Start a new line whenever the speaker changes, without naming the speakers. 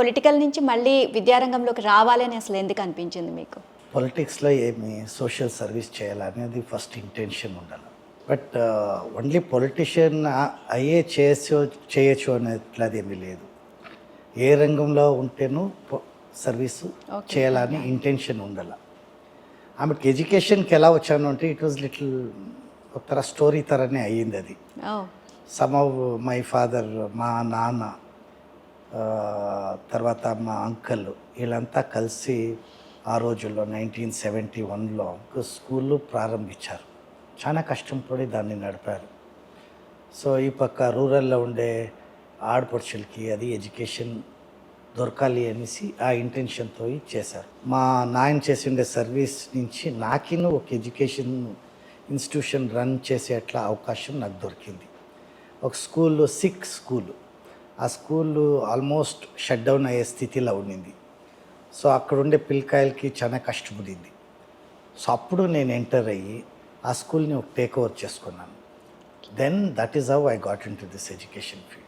Political నుంచి మళ్ళీ విద్యారంగంలోకి రావాలని అసలు ఎందుకు అనిపించింది మీకు?
పొలిటిక్స్లో ఏమి సోషల్ సర్వీస్ చేయాలనేది ఫస్ట్ ఇంటెన్షన్ ఉండాలి. బట్ ఓన్లీ పొలిటీషియన్ అయ్యే చేయొచ్చు చేయొచ్చు అనేట్లది ఏమీ లేదు. ఏ రంగంలో ఉంటేనూ సర్వీసు. చేయాలని ఇంటెన్షన్ ఉండాలి. ఆమెకి ఎడ్యుకేషన్కి ఎలా వచ్చాను అంటే ఇట్ వాజ్ లిటిల్ ఒక స్టోరీ తరనే అయ్యింది అది. సమ్ ఆఫ్ మై ఫాదర్ మా నాన్న తర్వాత మా అంకల్ వీళ్ళంతా కలిసి ఆ రోజుల్లో నైన్టీన్ సెవెంటీ వన్లో ఒక స్కూళ్ళు ప్రారంభించారు. చాలా కష్టపడి దాన్ని నడిపారు. సో ఈ పక్క రూరల్లో ఉండే ఆడపడుచులకి అది ఎడ్యుకేషన్ దొరకాలి అనేసి ఆ ఇంటెన్షన్తో చేశారు. మా నాయన చేసిండే సర్వీస్ నుంచి నాకిను ఒక ఎడ్యుకేషన్ ఇన్స్టిట్యూషన్ రన్ చేసేట్లా అవకాశం నాకు దొరికింది. ఒక స్కూల్లో సిక్ స్కూలు. ఆ స్కూల్ ఆల్మోస్ట్ షట్ డౌన్ అయ్యే స్థితిలో ఉండింది. సో అక్కడ ఉండే పిల్లకాయలకి చాలా కష్టపడింది. సో అప్పుడు నేను ఎంటర్ అయ్యి ఆ స్కూల్ని ఒక టేక్ ఓవర్ చేసుకున్నాను. Then that is how I got into this education field